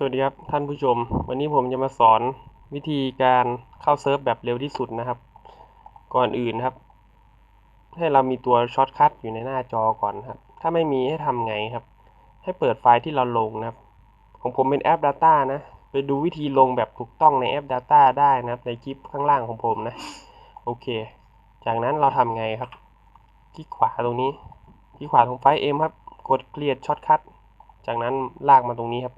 สวัสดีครับท่านผู้ชม วันนี้ผมจะมาสอนวิธีการเข้าเซิร์ฟแบบเร็วที่สุดนะครับ ก่อนอื่นครับ ให้เรามีตัวช็อตคัทอยู่ในหน้าจอก่อนครับ ถ้าไม่มีให้ทำไงครับ ให้เปิดไฟล์ที่เราลงนะครับของผมเป็นแอป Data นะไปดูวิธีลงแบบถูกต้องในแอป Data ได้นะครับ ในคลิปข้างล่างของผมนะ โอเค จากนั้นเราทำไงครับ คลิกขวาตรงนี้ คลิกขวาตรงไฟล์ M ครับ กด create shortcut จากนั้นลากมาตรงนี้ครับ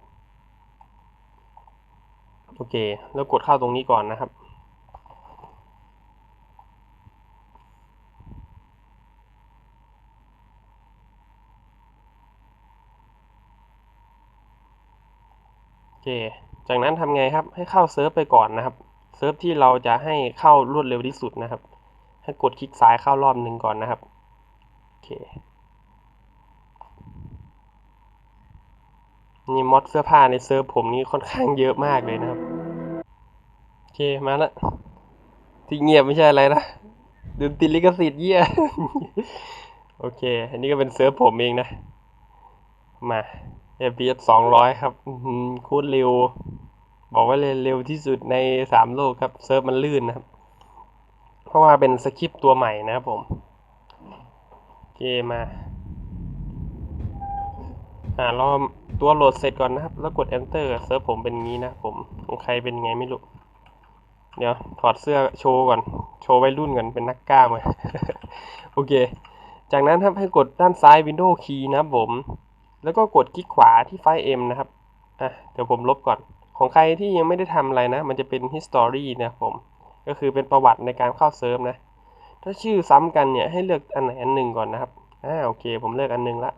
โอเค แล้วกดเข้าตรงนี้ก่อนนะครับ โอเค จากนั้นทำไงครับ ให้เข้าเซิร์ฟไปก่อนนะครับ เซิร์ฟที่เราจะให้เข้ารวดเร็วที่สุดนะครับ ให้กดคลิกซ้ายเข้ารอบหนึ่งก่อนนะครับ โอเค นี่มอดเสื้อผ้าในเซิร์ฟผมนี่ค่อนข้างเยอะมากเลยนะครับ โอเคมาละที่เงียบไม่ใช่อะไรนะดูติลิขสิทธิ์เยี่ยโอเค อันนี้ก็เป็นเซิร์ฟผมเองนะ มา FPS สองร้อยครับคตรเร็ว บอกว่าเร็วที่สุดในสามโลกครับ เซิร์ฟมันลื่นนะครับ เพราะว่าเป็นสคริปต์ตัวใหม่นะครับผม โอเคมา อ่ารอตัวโหลดเสร็จก่อนนะครับ แล้วกด enter เซิร์ฟผมเป็นงี้นะผมของใครเป็นไงไม่รู้ เดี๋ยวถอดเสื้อโชว์ก่อน โชว์ไวัยรุ่นก่อนเป็นนักกล้ามเลยโอเค จากนั้นครับให้กดด้านซ้าย Windows Key นะครับผม แล้วก็กดคลิกขวาที่ไฟล์ M นะครับอะเดี๋ยวผมลบก่อน ของใครที่ยังไม่ได้ทำอะไรนะ มันจะเป็น history นะผม ก็คือเป็นประวัติในการเข้าเซิร์ฟนะ ถ้าชื่อซ้ำกันเนี่ยให้เลือกอันไหนอันหนึ่งก่อนนะครับอ่าโอเค ผมเลือกอันหนึ่งละ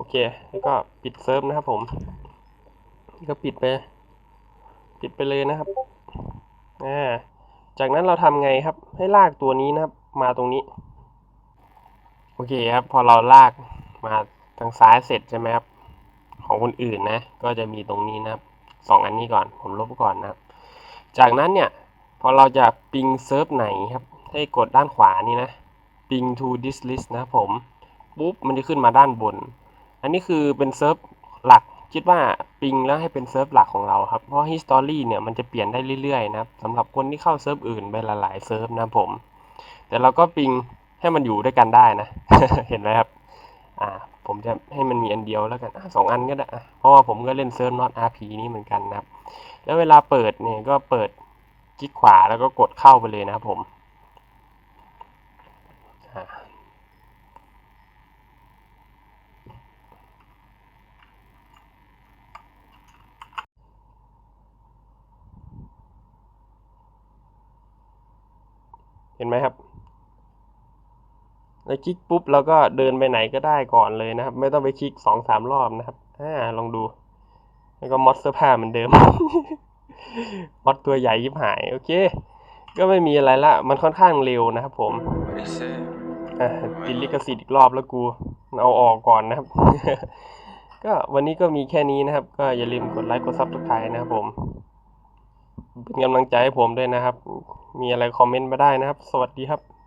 โอเค แล้วก็ปิดเซิร์ฟนะครับผมก็ปิดไป ปิดไปเลยนะครับอ่าจากนั้นเราทำไงครับ ให้ลากตัวนี้นะครับ มาตรงนี้ โอเคครับ พอเราลากมาทางซ้ายเสร็จใช่ไหมครับ ของคนอื่นนะ ก็จะมีตรงนี้นะครับสองอันนี้ก่อน ผมลบก่อนนะครับ จากนั้นเนี่ย พอเราจะปิงเซิร์ฟไหนครับ ให้กดด้านขวานี่นะ ping to this list นะผม ปุ๊บ มันจะขึ้นมาด้านบน อันนี้คือเป็นเซิร์ฟหลักคิดว่าปิงแล้วให้เป็นเซิร์ฟหลักของเราครับ เพราะ history เนี่ยมันจะเปลี่ยนได้เรื่อยๆนะครับสำหรับคนที่เข้าเซิร์ฟอื่นไปหลายๆเซิร์ฟนะผม แต่เราก็ปิงให้มันอยู่ด้วยกันได้นะ เห็นไหมครับ อ่า ผมจะให้มันมีอันเดียวแล้วกันอสองอันก็ได้ เพราะว่าผมก็เล่นเซิร์ฟ not rp นี้เหมือนกันนะครับ แล้วเวลาเปิดเนี่ยก็เปิดคลิกขวาแล้วก็กดเข้าไปเลยนะครับผม เห็นไหมครับ แล้วคลิกปุ๊บเราก็เดินไปไหนก็ได้ก่อนเลยนะครับ ไม่ต้องไปคลิกสองสามรอบนะครับอ่าลองดู แล้วก็มอดเสื้อผ้าเหมือนเดิม มอดตัวใหญ่ยิบหาย โอเค ก็ไม่มีอะไรละ มันค่อนข้างเร็วนะครับผมอ่าติดลิขสิทธิ์อีกรอบแล้วกูเอาออกก่อนนะครับ ก็วันนี้ก็มีแค่นี้นะครับ ก็อย่าลืมกดไลค์กดซับสไครต์นะครับผม เป็นกำลังใจให้ผมด้วยนะครับ มีอะไรคอมเมนต์มาได้นะครับ สวัสดีครับ